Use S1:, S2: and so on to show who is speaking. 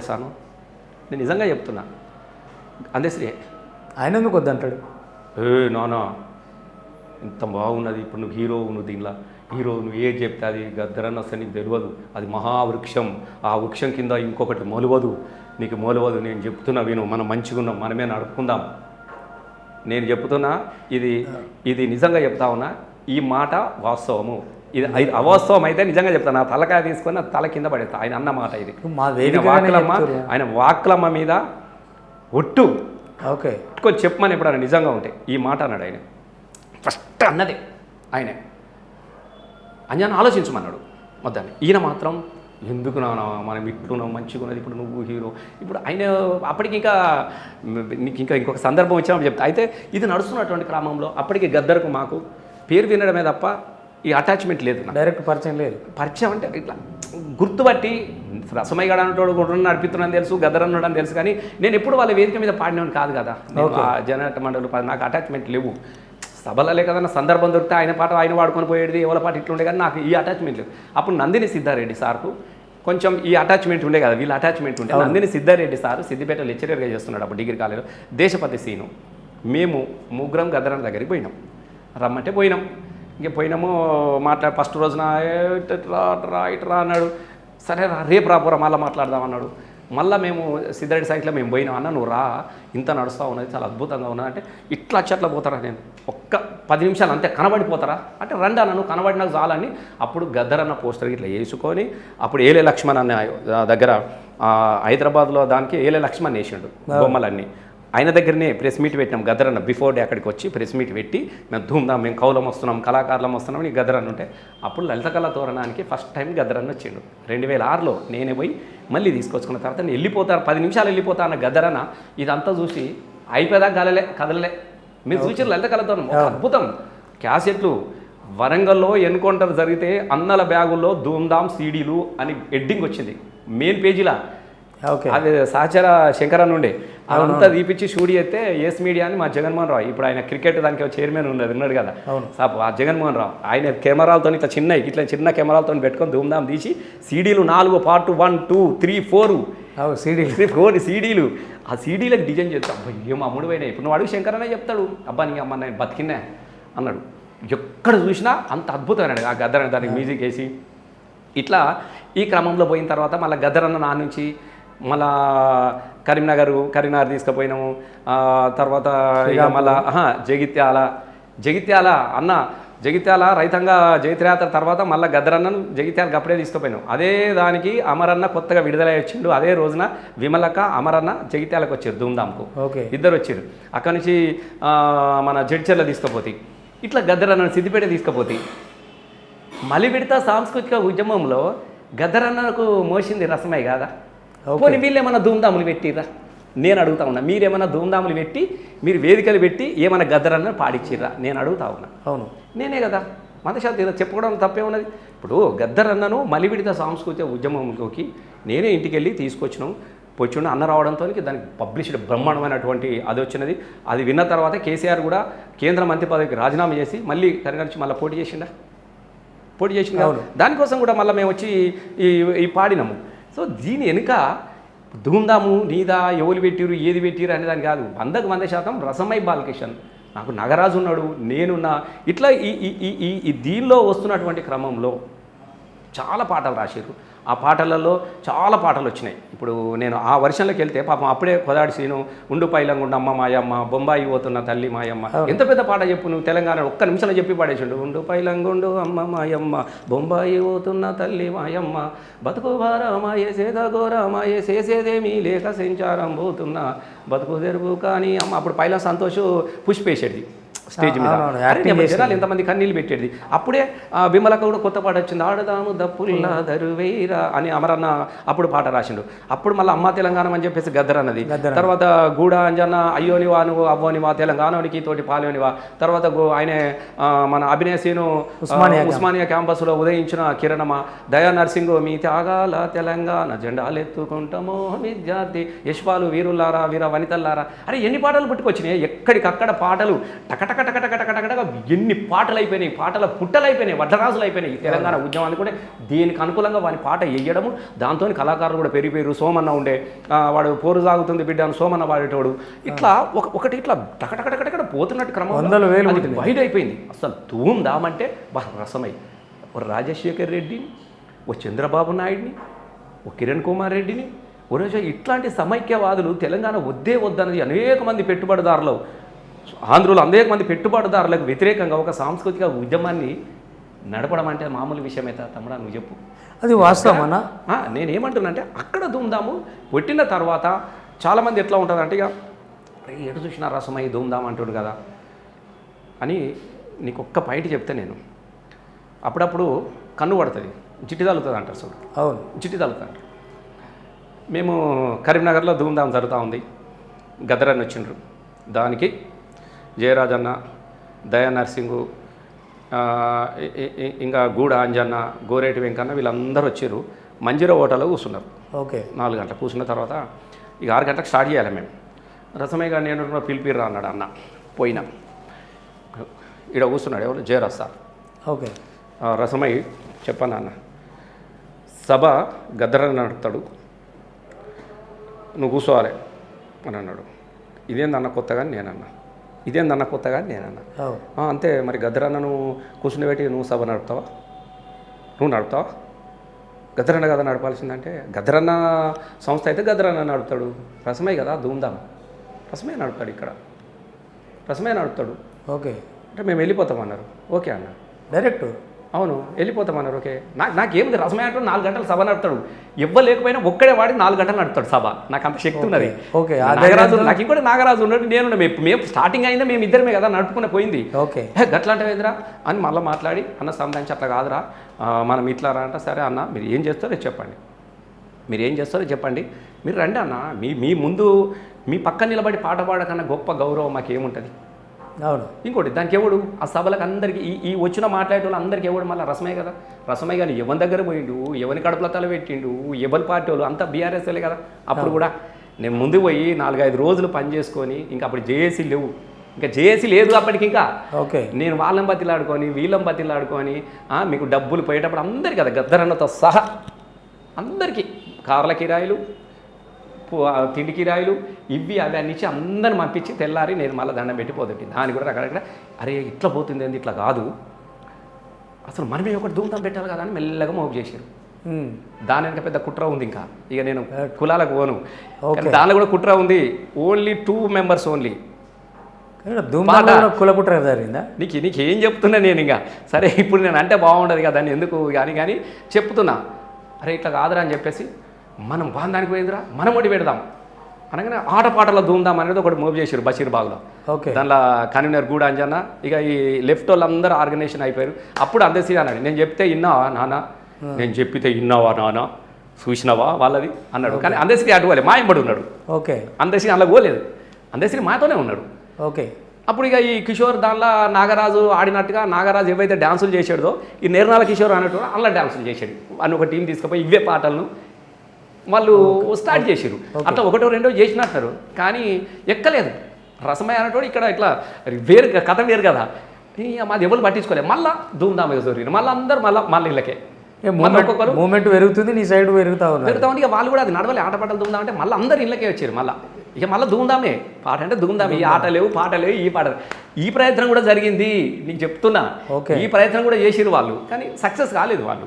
S1: తెలుసాను. నేను నిజంగా చెప్తున్నా. అందశ్రీ
S2: ఆయన ఎందుకు వద్దంటాడు?
S1: ఏ నానా. ఎంత బాగున్నది. ఇప్పుడు నువ్వు హీరో నువ్వు దీనిలో. హీరో నువ్వు ఏది చెప్తే అది గద్దరన్న వస్తే నీకు తెలియదు అది మహావృక్షం. ఆ వృక్షం కింద ఇంకొకటి మొలవదు. నీకు మొలవదు. నేను చెప్తున్నా విను. మనం మంచిగా ఉన్నాం. మనమే నడుపుకుందాం. నేను చెప్తున్నా ఇది ఇది నిజంగా చెప్తా ఉన్నా. ఈ మాట వాస్తవము. ఇది ఇది అవాస్తవం అయితే నిజంగా చెప్తాను. నా తలకాయ తీసుకొని నా తల కింద పడేస్తా. ఆయన అన్న మాట ఇది. ఆయన వాక్లమ్మ. ఆయన వాక్లమ్మ మీద ఒట్టు.
S2: ఓకే.
S1: పట్టుకొని చెప్పమని ఎప్పుడైనా నిజంగా ఉంటే ఈ మాట అన్నాడు ఆయన. ఫస్ట్ అన్నదే ఆయనే. అంజాన్ని ఆలోచించమన్నాడు. వద్దని ఈయన మాత్రం ఎందుకు నాన్న మనం ఇట్లున్నాం మంచిగా ఉన్నది ఇప్పుడు నువ్వు హీరో. ఇప్పుడు ఆయన అప్పటికి ఇంకా నీకు ఇంకా ఇంకొక సందర్భం వచ్చినప్పుడు చెప్తా. అయితే ఇది నడుస్తున్నటువంటి క్రమంలో అప్పటికి గద్దరకు మాకు పేరు వినడమే తప్ప ఈ అటాచ్మెంట్ లేదు
S2: డైరెక్ట్ పరిచయం లేదు.
S1: పరిచయం అంటే ఇట్లా గుర్తుపట్టి రసమయ్య గడ అంటోడు కూడా నడిపిస్తున్నాను తెలుసు గద్దరన్నాడు అని తెలుసు కానీ నేను ఎప్పుడు వాళ్ళ వేదిక మీద పాడినవాడిని కాదు కదా. నేను ఆ జనట మండలి నాకు అటాచ్మెంట్ లేవు. సభలలో కదన్నా సందర్భం దొరికితే ఆయన పాట ఆయన వాడుకొని పోయేది ఎవరి పాట ఇట్లుండే కానీ నాకు ఈ అటాచ్మెంట్ లేవు అప్పుడు నందిని సిద్ధారెడ్డి సార్కు కొంచెం ఈ అటాచ్మెంట్ ఉండే కదా వీళ్ళ అటాచ్మెంట్ ఉండే నందిని సిద్ధారెడ్డి సార్ సిద్దిపేట లెక్చరర్గా చేస్తున్నాడు అప్పుడు డిగ్రీ కాలేజీలో. దేశపతి సీను. మేము ముగ్గురం గద్దరన్న దగ్గరికి పోయినాం. రమ్మంటే పోయినాం. ఇంక పోయినాము మాట్లాడి ఫస్ట్ రోజున "ఏ, ఇట్రా రా ఇట్రా అన్నాడు. సరే రా రేపు రాపోరా మళ్ళీ మాట్లాడదాం అన్నాడు. మళ్ళీ మేము సిద్ధారెడ్డి సైట్లో మేము పోయినాం అన్న నువ్వు రా ఇంత నడుస్తూ ఉన్నది చాలా అద్భుతంగా ఉన్నది అంటే ఇట్లా అచ్చట్లా పోతారా నేను? ఒక్క పది నిమిషాలు అంతే కనబడిపోతారా? అంటే రండి అన్న నువ్వు కనబడినాక చాలని. అప్పుడు గద్దరన్న పోస్టర్ ఇట్లా వేసుకొని అప్పుడు ఏలే లక్ష్మణ్ అన్న దగ్గర హైదరాబాద్లో దానికి ఏలే లక్ష్మణ్ వేసిండు బొమ్మలన్నీ. ఆయన దగ్గరనే ప్రెస్ మీట్ పెట్టినాం. గదరన్న బిఫోర్ డే అక్కడికి వచ్చి ప్రెస్ మీట్ పెట్టి మేము ధూమ్ధాం మేము కౌలం వస్తున్నాం కళాకారులం వస్తున్నాం అని గదరన్న ఉంటే అప్పుడు లలిత కళా తోరణానికి ఫస్ట్ టైం గదరన్న వచ్చిండు. రెండు వేల ఆరులో నేనే పోయి మళ్ళీ తీసుకొచ్చుకున్న తర్వాత నేను వెళ్ళిపోతాను పది నిమిషాలు వెళ్ళిపోతా అన్న గదరన్న ఇదంతా చూసి అయిపోయేదాకా కదలలే కదలలే. మీరు చూసారు లలిత కళా తోరణం? అద్భుతం. క్యాసెట్లు వరంగల్లో ఎన్కౌంటర్ జరిగితే అన్నల బ్యాగుల్లో ధూమ్ధామ్ సీడీలు అని ఎడ్డింగ్ వచ్చింది. మెయిన్ పేజీలా అది సహచర శంకరన్ ఉండే. అదంతా తీపిచ్చి షూడి అయితే ఎస్ మీడియా అని మా జగన్మోహన్ రావు ఇప్పుడు ఆయన క్రికెట్ దానికి చైర్మన్ ఉన్నది ఉన్నాడు కదా. సాప్ ఆ జగన్మోహన్ రావు ఆయన కెమెరాలతో ఇట్లా చిన్న ఇట్లా చిన్న కెమెరాలతో పెట్టుకొని ధూమ్ధాం తీసి సీడీలు నాలుగు part one two three four
S2: అవు సీడీ
S1: త్రీ ఫోర్ సీడీలు. ఆ సీడీలకు డిజైన్ చేస్తా. అబ్బా ఏం అమ్ముడు పోయినాయి ఇప్పుడు నువ్వు అడుగు శంకర్ అనే చెప్తాడు. అబ్బా నీ అమ్మ నేను బతికినా అన్నాడు. ఎక్కడ చూసినా అంత అద్భుతమైన ఆ గద్దర దానికి మ్యూజిక్ వేసి. ఇట్లా ఈ క్రమంలో పోయిన తర్వాత మళ్ళీ గద్దరన్న నా నుంచి మళ్ళా కరీంనగర్ కరీంనగర్ తీసుకుపోయినాము. తర్వాత ఇక మళ్ళా జగిత్యాల. జగిత్యాల అన్న జగిత్యాల రైతంగా జైత్రయాత్ర తర్వాత మళ్ళీ గద్దరన్నను జగిత్యాలకు అప్పుడే తీసుకుపోయినాం. అదే దానికి అమరన్న కొత్తగా విడుదల వచ్చిండు. అదే రోజున విమలక అమరన్న జగిత్యాలకు వచ్చారు ధూమ్ధామ్కు.
S2: ఓకే.
S1: ఇద్దరు వచ్చారు. అక్కడి నుంచి మన జడ్చర్ల తీసుకుపోతే. ఇట్లా గద్దరన్న సిద్దిపేట తీసుకుపోతే. మలి విడత సాంస్కృతిక ఉద్యమంలో గద్దరన్నకు మోసింది రసమై కాదా. పోనీ వీళ్ళు ఏమైనా ధూమ్ధాములు పెట్టిర్రా? నేను అడుగుతా ఉన్నా. మీరేమైనా ధూమ్ధాములు పెట్టి మీరు వేదికలు పెట్టి ఏమైనా గద్దరన్న పాడిచ్చిర్రా నేను అడుగుతా ఉన్నా.
S2: అవును.
S1: నేనే కదా. మతశాంతి ఏదో చెప్పుకోవడం తప్పే ఉన్నది. ఇప్పుడు గద్దరన్నను మలివిడిత సాంస్కృతిక ఉద్యమంలోకి నేనే ఇంటికి వెళ్ళి తీసుకొచ్చినాం. పొచ్చుండి అన్న రావడంతో దానికి పబ్లిష్డ్ బ్రహ్మాండమైనటువంటి అది వచ్చినది. అది విన్న తర్వాత కేసీఆర్ కూడా కేంద్ర మంత్రి పదవికి రాజీనామా చేసి మళ్ళీ కరీంనగర్ మళ్ళీ పోటీ చేసిండా? పోటీ
S2: అవును.
S1: దానికోసం కూడా మళ్ళీ మేము వచ్చి ఈ ఈ పాడినాము. సో దీని వెనుక ధూమ్ధాము నీదా ఎవరు పెట్టిరు ఏది పెట్టిరు అనే దాని కాదు. వందకు వంద శాతం రసమై బాలకిషన్ నాకు నగరాజు ఉన్నాడు నేనున్నా. ఇట్లా ఈ ఈ ఈ ఈ దీనిలో వస్తున్నటువంటి క్రమంలో చాలా పాటలు రాశారు ఆ పాటలలో చాలా పాటలు వచ్చినాయి. ఇప్పుడు నేను ఆ వర్షంలోకి వెళ్తే పాపం అప్పుడే కొదాడి సీను ఉండు పైలంగుండు అమ్మ మాయమ్మ బొంబాయి పోతున్న తల్లి మాయమ్మ. ఎంత పెద్ద పాట చెప్పు నువ్వు తెలంగాణ ఒక్క నిమిషంలో చెప్పి పాడేసిండు. ఉండు పైలంగుండు అమ్మ మాయమ్మ బొంబాయి పోతున్న తల్లి మాయమ్మ. బతుకు భారమాయే సేద ఘోరమాయే చేసేదేమీ లేక సంచారం పోతున్నా బతుకు తెరుగు కానీ అమ్మ. అప్పుడు పైలా సంతోష్ పుష్పేసేది స్టేజ్ మీద. జనాలు ఎంతమంది కన్నీళ్ళు పెట్టేది. అప్పుడే ఆ విమలక కూడా కొత్త పాట వచ్చింది. ఆడదాము దప్పుల్లా దరువేరా అని అమరన్న అప్పుడు పాట రాసిండు. అప్పుడు మళ్ళీ అమ్మ తెలంగాణ అని చెప్పేసి గద్దర్ అన్నది. తర్వాత గూడ అంజన్న అయ్యోనివా నువ్వు అవ్వనివా తెలంగాణకి తోటి పాలోనివా తర్వాత ఆయన మన అభినయ సీను ఆ,
S2: ఉస్మానియా
S1: క్యాంపస్లో ఉదయించిన కిరణమ. దయా నర్సింగ్ మీ త్యాగాల తెలంగాణ జెండాలు ఎత్తుకుంటామో విద్యార్థి. యశ్వాలు వీరులారా వీర వనితల్లారా. అరే ఎన్ని పాటలు పుట్టుకొచ్చినాయి? ఎక్కడికక్కడ పాటలు టకటక టక టక టక టక టక ఎన్ని పాటలు అయిపోయినాయి పాటల పుట్టలు అయిపోయినాయి వడ్డరాజులు అయిపోయినాయి తెలంగాణ ఉద్యమానికి కూడా దీనికి అనుకూలంగా వాని పాట వేయడము దాంతో కళాకారులు కూడా పెరిగిపోయారు సోమన్న ఉండే వాడు పోరు సాగుతుంది బిడ్డ అని సోమన్న వాడేటోడు ఇట్లా ఒక ఒకటి ఇట్లా టక టక టక టక పోతున్నట్టు క్రమం
S2: వందల వేలు.
S1: వైడ్ అయిపోయింది. అసలు ధూమ్ దామంటే బా రసమై. ఓ రాజశేఖర్ రెడ్డిని ఓ చంద్రబాబు నాయుడిని ఓ కిరణ్ కుమార్ రెడ్డిని రోజు ఇట్లాంటి సమైక్యవాదులు తెలంగాణ వద్దే వద్దన్నది అనేక మంది పెట్టుబడిదారులు. ఆంధ్రులు అనేక మంది పెట్టుబడిదారులకు వ్యతిరేకంగా ఒక సాంస్కృతిక ఉద్యమాన్ని నడపడం అంటే మామూలు విషయమే తమ్ముడా నువ్వు చెప్పు.
S2: అది వాస్తవమన్నా
S1: ఆ, నేనేమంటున్నానంటే అక్కడ ధూమ్ధాము పెట్టిన తర్వాత చాలామంది ఎట్లా ఉంటుందంటే ఇక "అరే, ఎటు చూసినా రసమై ధూమ్ధామ్ అంటాడు కదా అని నీకు ఒక్క పాయింట్ చెప్తే నేను. అప్పుడప్పుడు కన్ను పడుతుంది జిట్టి తగులుతుంది అంటారు చూడు.
S2: అవును.
S1: జిట్టి తగులుతుంది మేము కరీంనగర్లో ధూమ్ధామ్ జరుగుతూ ఉంది. గదరని వచ్చిండ్రు. దానికి జయరాజన్న దయా నర్సింగు ఇంకా గూడ అంజన్న గోరేటి వెంకన్న వీళ్ళందరూ వచ్చారు. మంజీరా హోటల్లో కూర్చున్నారు.
S2: ఓకే.
S1: నాలుగు గంటలకు కూర్చున్న తర్వాత ఇక ఆరు గంటలకు స్టార్ట్ చేయాలి మేము. రసమయ్య గారు నేను పిలిపిర్రా అన్నాడు అన్న. పోయినా. ఇక్కడ కూర్చున్నాడు ఎవరు? జయరాజ్ సార్.
S2: ఓకే.
S1: రసమయ్య చెప్పాను అన్న. సభ గద్దరని నడుపుతాడు. నువ్వు కూర్చోవాలి అని అన్నాడు. ఇదేందన్న కొత్తగా నేనన్నా. ఇదేందన్న కొత్తగా నేనన్నా.
S2: అవును.
S1: "ఆ, అంతే మరి గద్దరన్న నువ్వు కూర్చుని పెట్టి నువ్వు సభ నడుపుతావా? నువ్వు నడుపుతావా? గద్దరన్న కదా నడపాల్సిందంటే గద్దరన్న సంస్థ అయితే గద్దరన్న నడుపుతాడు. రసమే కదా ధూమ్ధామ్. రసమే నడుపుతాడు ఇక్కడ. రసమే నడుపుతాడు.
S2: ఓకే.
S1: అంటే మేము వెళ్ళిపోతామన్నారు ఓకే అన్న.
S2: డైరెక్ట్?
S1: అవును వెళ్ళిపోతామన్నారు ఓకే. నాకు నాకేముంది రసమే అంటే నాలుగు గంటలు సభ నడుపుతాడు. ఎవ్వరు లేకపోయినా ఒక్కడే వాడి నాలుగు గంటలు నడుపుతాడు సభ. నాకు అంత శక్తి ఉన్నది.
S2: ఓకే,
S1: నాగరాజు నాకు ఇంకోటి నాగరాజు ఉన్నాడు నేను మేము స్టార్టింగ్ అయిందా మేము ఇద్దరమే కదా నడుపుకునే పోయింది.
S2: ఓకే.
S1: ఏ గట్లాంటివేంద్రా అని మళ్ళీ మాట్లాడి అన్న సంబంధించి అట్లా కాదురా. మనం ఇట్లా రా అంటే సరే అన్న మీరు ఏం చేస్తారో చెప్పండి. మీరు ఏం చేస్తారో చెప్పండి. మీరు రండి అన్న. మీ మీ ముందు మీ పక్కన నిలబడి పాట పాడకన్నా గొప్ప గౌరవం మాకేముంటుంది?
S2: అవును.
S1: ఇంకోటి దానికి ఎవడు ఆ సభలకు అందరికీ ఈ ఈ వచ్చిన మాట్లాడే వాళ్ళు అందరికీ ఎవడు? మళ్ళీ రసమే కదా? రసమే కానీ ఎవరి దగ్గర పోయిండు? ఎవరి కడుపుల తల పెట్టిండు? ఎవరి పార్టీ వాళ్ళు అంతా బీఆర్ఎస్లే కదా? అప్పుడు కూడా నేను ముందు పోయి నాలుగైదు రోజులు పని చేసుకొని ఇంకా అప్పుడు జేఏసీ లేవు. ఇంకా జేఏసీ లేదు అప్పటికి ఇంకా.
S2: ఓకే.
S1: నేను వాళ్ళని బతిలాడుకొని వీళ్ళని బతిలాడుకొని మీకు డబ్బులు పోయేటప్పుడు అందరికీ కదా గద్దరన్నతో సహా అందరికీ కార్ల కిరాయిలు తిండి కిరాయిలు ఇవి అవి అన్ని ఇచ్చి అందరిని పంపించి తెల్లారి నేను మళ్ళీ దండం పెట్టి పోతుంటే దాని కూడా అక్కడక్కడ అరే ఇట్లా పోతుంది ఏంది? ఇట్లా కాదు. అసలు మనమే ఒకటి దూమతం పెట్టాలి కదా అని మెల్లగా మోపు చేశారు. దాని వెనక పెద్ద కుట్ర ఉంది ఇంకా. ఇక నేను కులాలకు పోను. దానిలో కూడా కుట్ర ఉంది. ఓన్లీ టూ మెంబర్స్ ఓన్లీ
S2: కులకుట్ర జరిగిందా?
S1: నీకు నీకు ఏం చెప్తున్నా నేను ఇంకా. సరే ఇప్పుడు నేను అంటే బాగుండదు కదా అని ఎందుకు? కానీ కానీ చెప్తున్నా. అరే ఇట్లా కాదురా అని చెప్పేసి మనం బాంధానికి పోయిందిరా మనం ఒకటి పెడదాం. అనగానే ఆటపాటలో ధూమ్దాం అనేది ఒకటి మూవ్ చేశారు బషీర్ బాగ్లో.
S2: ఓకే.
S1: దానిలో కన్వీనర్ గూడ అంజన్న ఇక ఈ లెఫ్ట్ వాళ్ళందరూ ఆర్గనైజేషన్ అయిపోయారు. అప్పుడు అందసి అన్నాడు నేను చెప్తే విన్నావా నాన్న? నేను చెప్పితే విన్నావా నాన్న? చూసినావా వాళ్ళది? అన్నాడు. కానీ అందశ్రీ అటువలే మా ఎంబడి ఉన్నాడు.
S2: ఓకే.
S1: అందశ్రీ అందులో పోలేదు. అందశ్రీ మాతోనే ఉన్నాడు.
S2: ఓకే.
S1: అప్పుడు ఇక ఈ కిషోర్ దానిలో నాగరాజు ఆడినట్టుగా నాగరాజు ఏవైతే డ్యాన్సులు చేసాడో ఈ నిర్నాల కిషోర్ అన్నట్టు అందులో డ్యాన్సులు చేశాడు. అని ఒక టీం తీసుకుపోయి ఇవే పాటలను వాళ్ళు స్టార్ట్ చేసారు అట్లా ఒకటో రెండో చేసినట్టున్నారు కానీ ఎక్కలేదు. రసమయ అన్నట్టు ఇక్కడ ఇట్లా వేరు కథ వేరు కదా. మాది ఎవరు పట్టించుకోలేదు మళ్ళా ధూమ్ధామ్ జోరి మళ్ళీ అందరూ మళ్ళీ మళ్ళీ ఇళ్ళకే.
S2: మూమెంట్ పెరుగుతుంది నీ సైడ్ పెరుగుతా ఉన్నారు.
S1: పెడతా ఉంటే ఇక వాళ్ళు కూడా అది నడవలే. ఆట పాటలు దుందాం అంటే మళ్ళీ అందరు ఇళ్ళకే వచ్చారు మళ్ళీ. ఇక మళ్ళీ దుందామే పాట అంటే దుందాం ఈ ఆట లేవు పాట లేవు ఈ పాట. ఈ ప్రయత్నం కూడా జరిగింది. నీకు చెప్తున్నా.
S2: ఓకే.
S1: ఈ ప్రయత్నం కూడా చేసిరు వాళ్ళు. కానీ సక్సెస్ కాలేదు వాళ్ళు.